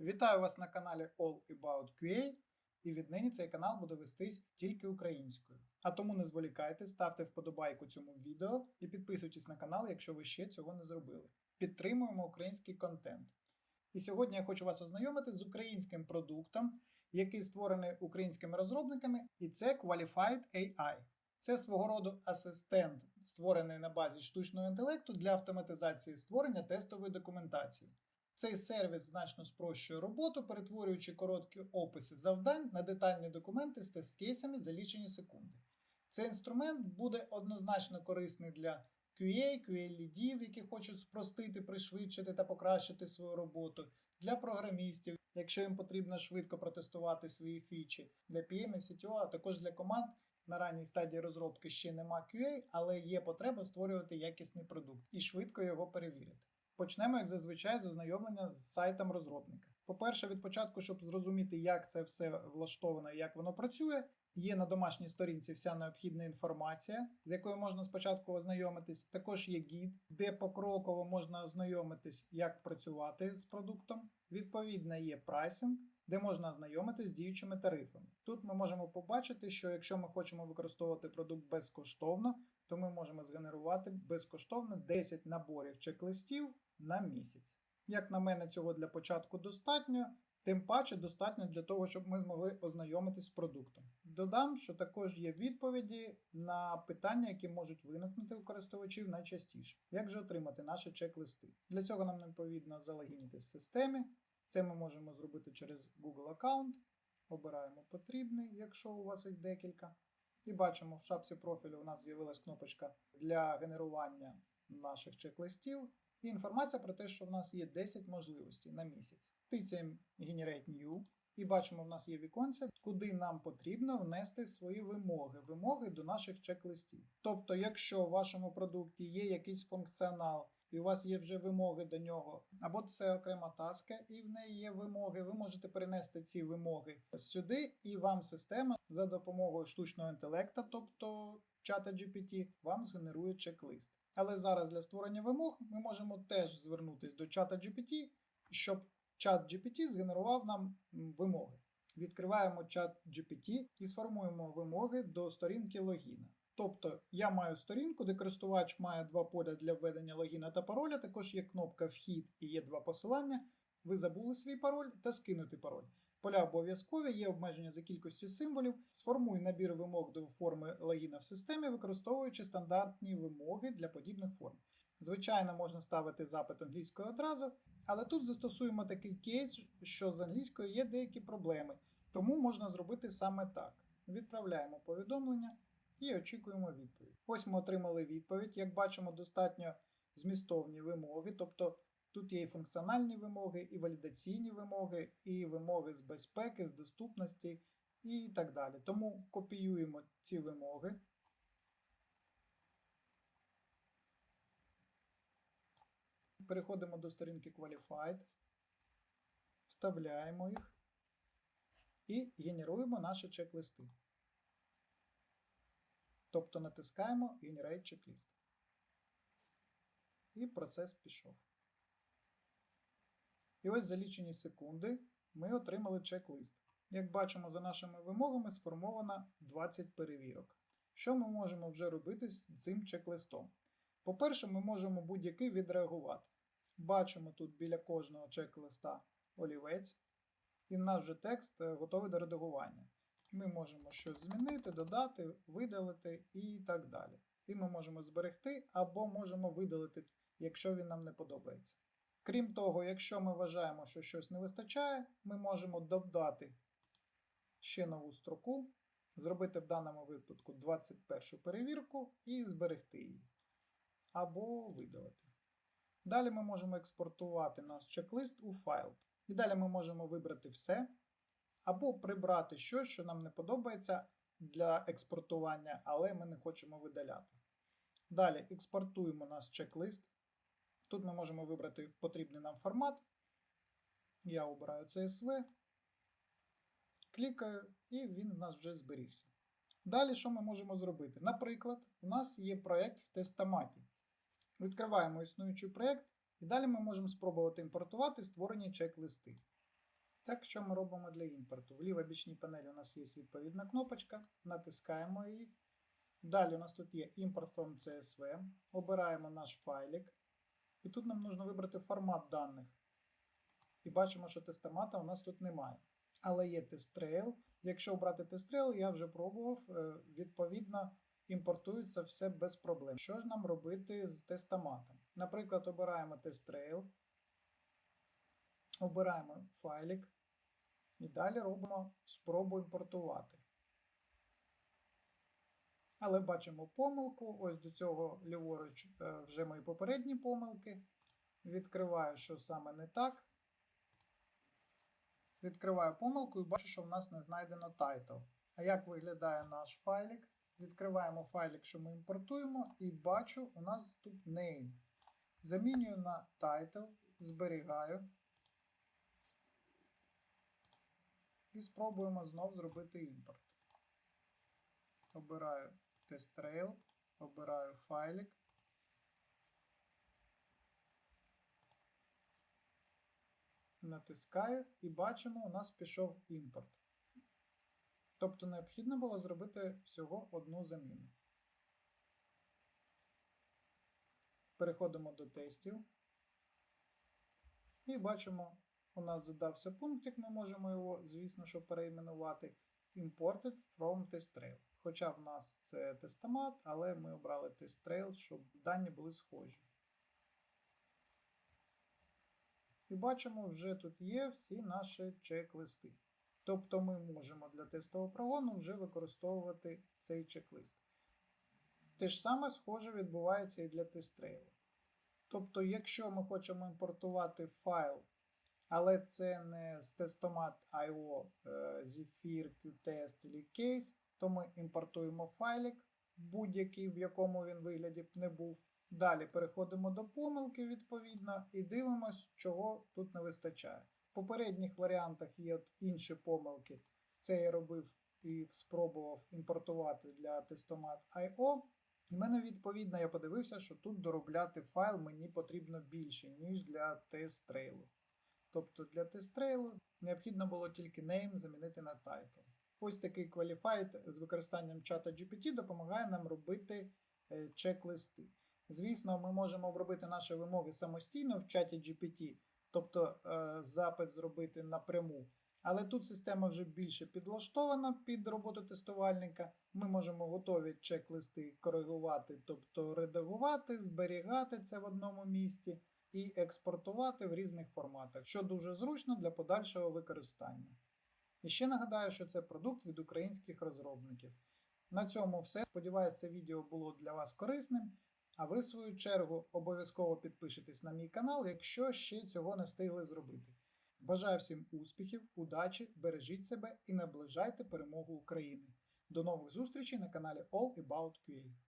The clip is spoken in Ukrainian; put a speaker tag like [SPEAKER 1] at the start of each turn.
[SPEAKER 1] Вітаю вас на каналі All About QA, і віднині цей канал буде вестись тільки українською. А тому не зволікайте, ставте вподобайку цьому відео і підписуйтесь на канал, якщо ви ще цього не зробили. Підтримуємо український контент. І сьогодні я хочу вас ознайомити з українським продуктом, який створений українськими розробниками, і це Qualified AI. Це свого роду асистент, створений на базі штучного інтелекту для автоматизації створення тестової документації. Цей сервіс значно спрощує роботу, перетворюючи короткі описи завдань на детальні документи з тест-кейсами за лічені секунди. Цей інструмент буде однозначно корисний для QA, QA-лідів, які хочуть спростити, пришвидшити та покращити свою роботу, для програмістів, якщо їм потрібно швидко протестувати свої фічі, для PM, CTO, а також для команд. На ранній стадії розробки ще нема QA, але є потреба створювати якісний продукт і швидко його перевірити. Почнемо, як зазвичай, з ознайомлення з сайтом розробника. По-перше, від початку, щоб зрозуміти, як це все влаштовано і як воно працює, є на домашній сторінці вся необхідна інформація, з якою можна спочатку ознайомитись. Також є гід, де покроково можна ознайомитись, як працювати з продуктом. Відповідно, є прайсинг, де можна ознайомитись з діючими тарифами. Тут ми можемо побачити, що якщо ми хочемо використовувати продукт безкоштовно, то ми можемо згенерувати безкоштовно 10 наборів чек-листів на місяць. Як на мене, цього для початку достатньо, тим паче достатньо для того, щоб ми змогли ознайомитись з продуктом. Додам, що також є відповіді на питання, які можуть виникнути у користувачів найчастіше. Як же отримати наші чек-листи? Для цього нам необхідно залогінити в системі. Це ми можемо зробити через Google аккаунт. Обираємо потрібний, якщо у вас їх декілька. І бачимо, в шапці профілю у нас з'явилась кнопочка для генерування наших чек-листів. І інформація про те, що в нас є 10 можливостей на місяць. Тицяємо Generate New, і бачимо, в нас є віконце, куди нам потрібно внести свої вимоги, вимоги до наших чек-листів. Тобто, якщо в вашому продукті є якийсь функціонал, і у вас є вже вимоги до нього, або це окрема таска, і в неї є вимоги, ви можете перенести ці вимоги сюди, і вам система за допомогою штучного інтелекту, тобто чата GPT, вам згенерує чек-лист. Але зараз для створення вимог ми можемо теж звернутися до чата GPT, щоб чат GPT згенерував нам вимоги. Відкриваємо чат GPT і сформуємо вимоги до сторінки логіна. Тобто я маю сторінку, де користувач має два поля для введення логіна та пароля, також є кнопка Вхід і є два посилання. Ви забули свій пароль та скинути пароль. Поля обов'язкові, є обмеження за кількістю символів. Сформуй набір вимог до форми логіна в системі, використовуючи стандартні вимоги для подібних форм. Звичайно, можна ставити запит англійською одразу, але тут застосуємо такий кейс, що з англійською є деякі проблеми, тому можна зробити саме так: відправляємо повідомлення і очікуємо відповідь. Ось ми отримали відповідь. Як бачимо, достатньо змістовні вимоги, тобто тут є і функціональні вимоги, і валідаційні вимоги, і вимоги з безпеки, з доступності і так далі. Тому копіюємо ці вимоги. Переходимо до сторінки Qualified, вставляємо їх і генеруємо наші чек-листи. Тобто натискаємо Generate Checklist. І процес пішов. І ось за лічені секунди ми отримали чек-лист. Як бачимо, за нашими вимогами сформовано 20 перевірок. Що ми можемо вже робити з цим чек-листом? По-перше, ми можемо будь-який відреагувати. Бачимо тут біля кожного чек-листа олівець, і в нас вже текст е, готовий до редагування. Ми можемо щось змінити, додати, видалити і так далі. І ми можемо зберегти або можемо видалити, якщо він нам не подобається. Крім того, якщо ми вважаємо, що щось не вистачає, ми можемо додати ще нову строку, зробити в даному випадку 21 перевірку і зберегти її. Або видалити. Далі ми можемо експортувати наш чек-лист у файл. І далі ми можемо вибрати все. Або прибрати щось, що нам не подобається для експортування, але ми не хочемо видаляти. Далі експортуємо наш чек-лист. Тут ми можемо вибрати потрібний нам формат. Я обираю CSV, клікаю, і він у нас вже зберігся. Далі, що ми можемо зробити? Наприклад, у нас є проєкт в тестоматі. Відкриваємо існуючий проєкт, і далі ми можемо спробувати імпортувати створені чек-листи. Так, що ми робимо для імпорту? В лівій бічній панелі у нас є відповідна кнопочка, натискаємо її. Далі у нас тут є Import from CSV, обираємо наш файлик. І тут нам потрібно вибрати формат даних. І бачимо, що тестомата у нас тут немає. Але є TestRail. Якщо обрати TestRail, я вже пробував, е, відповідно, імпортується все без проблем. Що ж нам робити з тестоматом? Наприклад, обираємо TestRail, обираємо файлик і далі робимо спробу імпортувати. Але бачимо помилку. Ось до цього ліворуч е, вже мої попередні помилки. Відкриваю, що саме не так. Відкриваю помилку і бачу, що в нас не знайдено title. А як виглядає наш файлик? Відкриваємо файлик, що ми імпортуємо, і бачу, у нас тут name. Замінюю на title, зберігаю. І спробуємо знов зробити імпорт. Обираю TestRail, обираю файлик. Натискаю і бачимо, у нас пішов імпорт. Тобто необхідно було зробити всього одну заміну. Переходимо до тестів. І бачимо, у нас додався пунктик, ми можемо його, звісно, що переіменувати. Imported from TestRail. Хоча в нас це тестомат, але ми обрали TestRail, щоб дані були схожі. І бачимо, вже тут є всі наші чек-листи. Тобто ми можемо для тестового прогону вже використовувати цей чек-лист. Те ж саме схоже відбувається і для TestRail. Тобто, якщо ми хочемо імпортувати файл, але це не з тестоmat IO, Zephyr, Qtest чи Case, то ми імпортуємо файлик, будь-який, в якому він вигляді б не був. Далі переходимо до помилки, відповідно, і дивимося, чого тут не вистачає. В попередніх варіантах є інші помилки. Це я робив і спробував імпортувати для тестоmat IO. І мене відповідно я подивився, що тут доробляти файл мені потрібно більше, ніж для тест-трейлу. Тобто для тест-трейлу необхідно було тільки name замінити на title. Ось такий Qualified з використанням чата GPT допомагає нам робити е, чек-листи. Звісно, ми можемо обробити наші вимоги самостійно в чаті GPT, тобто е, запит зробити напряму. Але тут система вже більше підлаштована під роботу тестувальника. Ми можемо готові чек-листи коригувати, тобто редагувати, зберігати це в одному місці і експортувати в різних форматах, що дуже зручно для подальшого використання. І ще нагадаю, що це продукт від українських розробників. На цьому все. Сподіваюся, це відео було для вас корисним. А ви, в свою чергу, обов'язково підпишитесь на мій канал, якщо ще цього не встигли зробити. Бажаю всім успіхів, удачі, бережіть себе і наближайте перемогу України. До нових зустрічей на каналі All About QA.